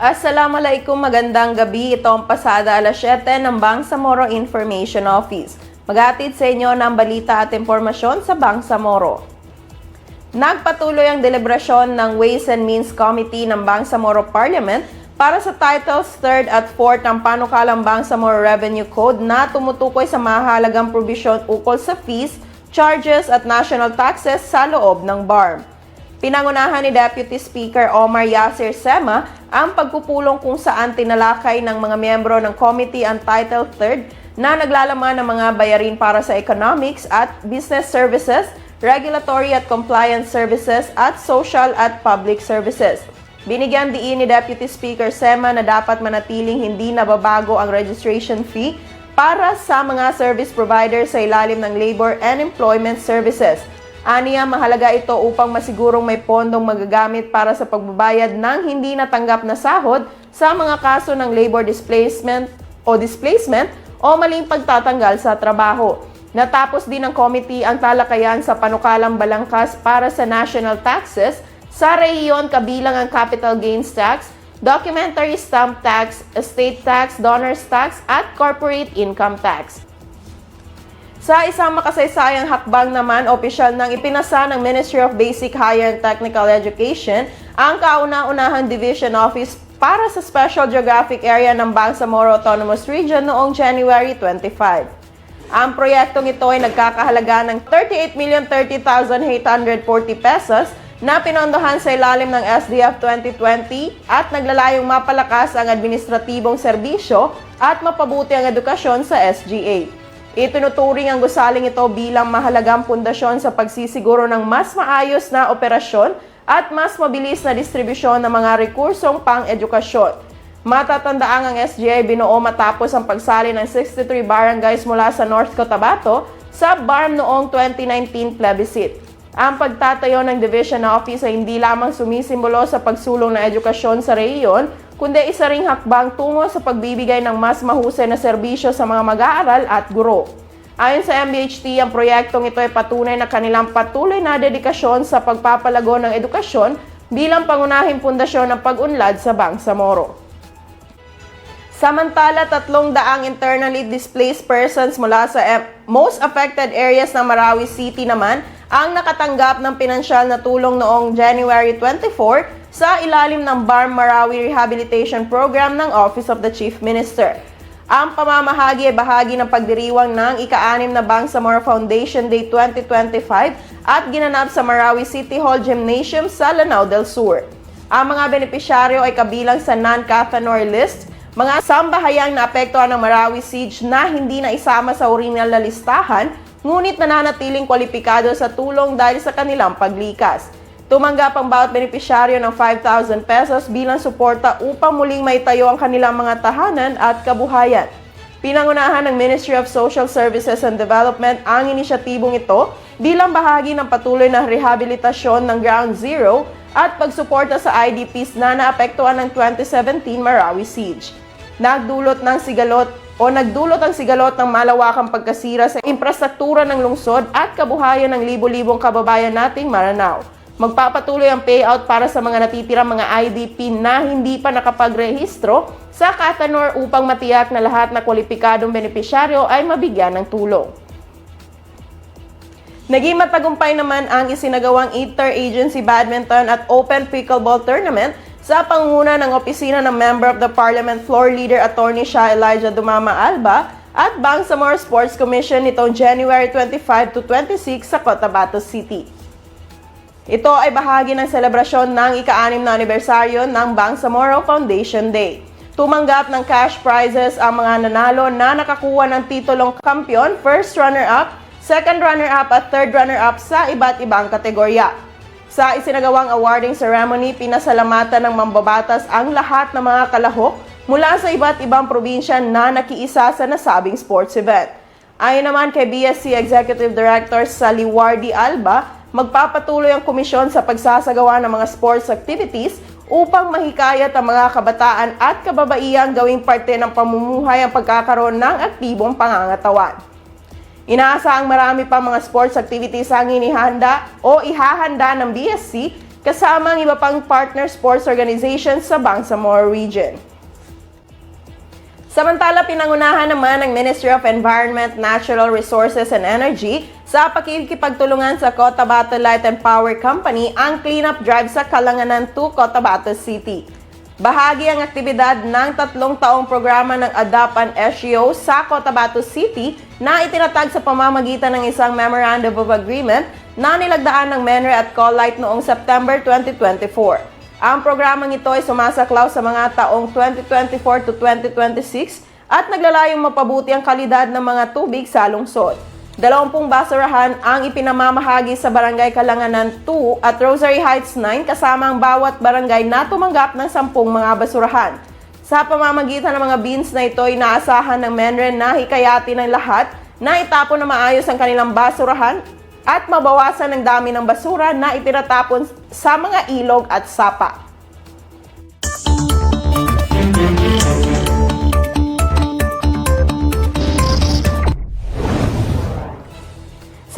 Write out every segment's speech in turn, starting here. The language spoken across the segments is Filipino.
Assalamualaikum, magandang gabi. Ito ang pasada alas 7 ng Bangsamoro Information Office. Maghatid sa inyo ng balita at impormasyon sa Bangsamoro. Nagpatuloy ang deliberasyon ng Ways and Means Committee ng Bangsamoro Parliament para sa Titles 3rd at 4th ng panukalang Bangsamoro Revenue Code na tumutukoy sa mahalagang probisyon ukol sa fees, charges at national taxes sa loob ng BARM. Pinangunahan ni Deputy Speaker Omar Yasir Sema ang pagpupulong kung saan tinalakay ng mga miyembro ng Committee on Title 3 na naglalaman ng mga bayarin para sa economics at business services, regulatory at compliance services at social at public services. Binigyan diin ni Deputy Speaker Sema na dapat manatiling hindi nababago ang registration fee para sa mga service providers sa ilalim ng Labor and Employment Services. Aniya, mahalaga ito upang masigurong may pondong magagamit para sa pagbabayad ng hindi natanggap na sahod sa mga kaso ng labor displacement o displacement o maling pagtatanggal sa trabaho. Natapos din ng committee ang talakayan sa panukalang balangkas para sa national taxes sa rehiyon kabilang ang capital gains tax, documentary stamp tax, estate tax, donors tax at corporate income tax. Sa isang makasaysayang hakbang naman, opisyal nang ipinasa ng Ministry of Basic Higher and Technical Education ang kauna-unahang Division Office para sa Special Geographic Area ng Bangsamoro Autonomous Region noong January 25. Ang proyektong ito ay nagkakahalaga ng 38,030,840 pesos na pinondohan sa ilalim ng SDF 2020 at naglalayong mapalakas ang administratibong serbisyo at mapabuti ang edukasyon sa SGA. Itinuturing ang gusaling ito bilang mahalagang pundasyon sa pagsisiguro ng mas maayos na operasyon at mas mabilis na distribusyon ng mga rekursong pang-edukasyon. Matatandaan ang SGA binuo matapos ang pagsali ng 63 barangays mula sa North Cotabato sa BARM noong 2019 plebiscite. Ang pagtatayo ng Division Office ay hindi lamang sumisimbolo sa pagsulong ng edukasyon sa rehiyon, kundi isa ring hakbang tungo sa pagbibigay ng mas mahusay na serbisyo sa mga mag-aaral at guro. Ayon sa MBHT, ang proyektong ito ay patunay na kanilang patuloy na dedikasyon sa pagpapalago ng edukasyon bilang pangunahing pundasyon ng pag-unlad sa Bangsamoro. Samantala, tatlong daang internally displaced persons mula sa most affected areas ng Marawi City naman ang nakatanggap ng pinansyal na tulong noong January 24 sa ilalim ng BARM Marawi Rehabilitation Program ng Office of the Chief Minister. Ang pamamahagi ay bahagi ng pagdiriwang ng ika-anim na Bangsamoro Foundation Day 2025 at ginanap sa Marawi City Hall Gymnasium sa Lanao del Sur. Ang mga benepisyaryo ay kabilang sa non-Cathanor list, mga sambahayang naapektuhan ng Marawi Siege na hindi na isama sa original na listahan, ngunit nananatiling kwalipikado sa tulong dahil sa kanilang paglikas. Tumanggap ang bawat benepisyaryo ng 5,000 pesos bilang suporta upang muling maitayo ang kanilang mga tahanan at kabuhayan. Pinangunahan ng Ministry of Social Services and Development ang inisyatibong ito bilang bahagi ng patuloy na rehabilitasyon ng Ground Zero at pagsuporta sa IDPs na naapektuhan ng 2017 Marawi Siege. Nagdulot ng sigalot o nagdulot ang sigalot ng malawakang pagkasira sa infrastruktura ng lungsod at kabuhayan ng libo-libong kababayan nating Maranao. Magpapatuloy ang payout para sa mga natitirang mga IDP na hindi pa nakapagrehistro sa Katanor upang matiyak na lahat na kwalipikadong benepisyaryo ay mabigyan ng tulong. Naging matagumpay naman ang isinagawang Interagency Badminton at Open Pickleball Tournament sa pangunguna ng opisina ng Member of the Parliament Floor Leader Attorney Shah Elijah Dumama Alba at Bangsamoro Sports Commission nitong January 25 to 26 sa Cotabato City. Ito ay bahagi ng selebrasyon ng ika-anim na anibersaryo ng Bangsamoro Foundation Day. Tumanggap ng cash prizes ang mga nanalo na nakakuha ng titulong kampiyon, first runner-up, second runner-up at third runner-up sa iba't ibang kategorya. Sa isinagawang awarding ceremony, pinasalamatan ng mambabatas ang lahat ng mga kalahok mula sa iba't ibang probinsya na nakiisa sa nasabing sports event. Ayon naman kay BSC Executive Director Saliwardi Alba, magpapatuloy ang komisyon sa pagsasagawa ng mga sports activities upang mahikayat ang mga kabataan at kababaihang gawing parte ng pamumuhay ang pagkakaroon ng aktibong pangangatawan. Inaasahang marami pa mga sports activities ang inihanda o ihahanda ng BSC kasama ang iba pang partner sports organizations sa Bangsamoro region. Samantala, pinangunahan naman ng Ministry of Environment, Natural Resources and Energy sa pakikipagtulungan sa Cotabato Light and Power Company ang cleanup drive sa Kalanganan 2, Cotabato City. Bahagi ang aktibidad ng tatlong taong programa ng ADAP and SEO sa Cotabato City na itinatag sa pamamagitan ng isang Memorandum of Agreement na nilagdaan ng MENRE at COLITE noong September 2024. Ang programang ito ay sumasaklaw sa mga taong 2024 to 2026 at naglalayong mapabuti ang kalidad ng mga tubig sa lungsod. Dalawampung basurahan ang ipinamamahagi sa Barangay Kalanganan 2 at Rosary Heights 9 kasama ang bawat barangay na tumanggap ng 10 mga basurahan. Sa pamamagitan ng mga bins na ito, inaasahan ng Menren na hikayati ng lahat na itapon na maayos ang kanilang basurahan at mabawasan ang dami ng basura na itinatapon sa mga ilog at sapa.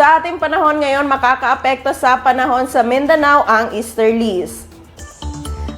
Sa ating panahon ngayon, makakaapekto sa panahon sa Mindanao ang easterlies.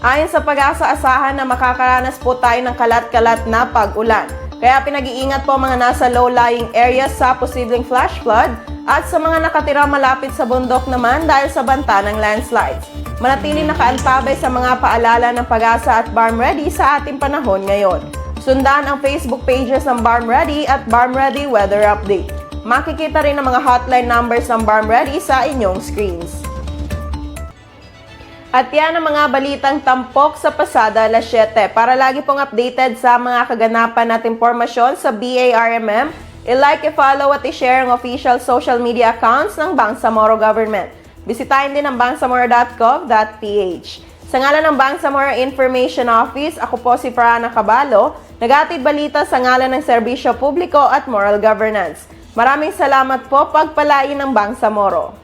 Ayon sa pag-asa, asahan na makakaranas po tayo ng kalat-kalat na pag-ulan. Kaya pinag-iingat po mga nasa low-lying areas sa posibleng flash flood at sa mga nakatira malapit sa bundok naman dahil sa banta ng landslides. Manatili nakaantabay sa mga paalala ng pag-asa at Barm Ready sa ating panahon ngayon. Sundan ang Facebook pages ng Barm Ready at Barm Ready Weather Update. Makikita rin ang mga hotline numbers ng Barm Ready sa inyong screens. At yan ang mga balitang tampok sa pasada alas 7. Para lagi pong updated sa mga kaganapan at impormasyon sa BARMM, i-like, i-follow at i-share ang official social media accounts ng Bangsamoro Government. Bisitahin din ang bangsamoro.gov.ph. Sa ngalan ng Bangsamoro Information Office, ako po si Farana Cabalo, nagatid balita sa ngalan ng Serbisyo Publiko at Moral Governance. Maraming salamat po pagpalain ng Bangsamoro.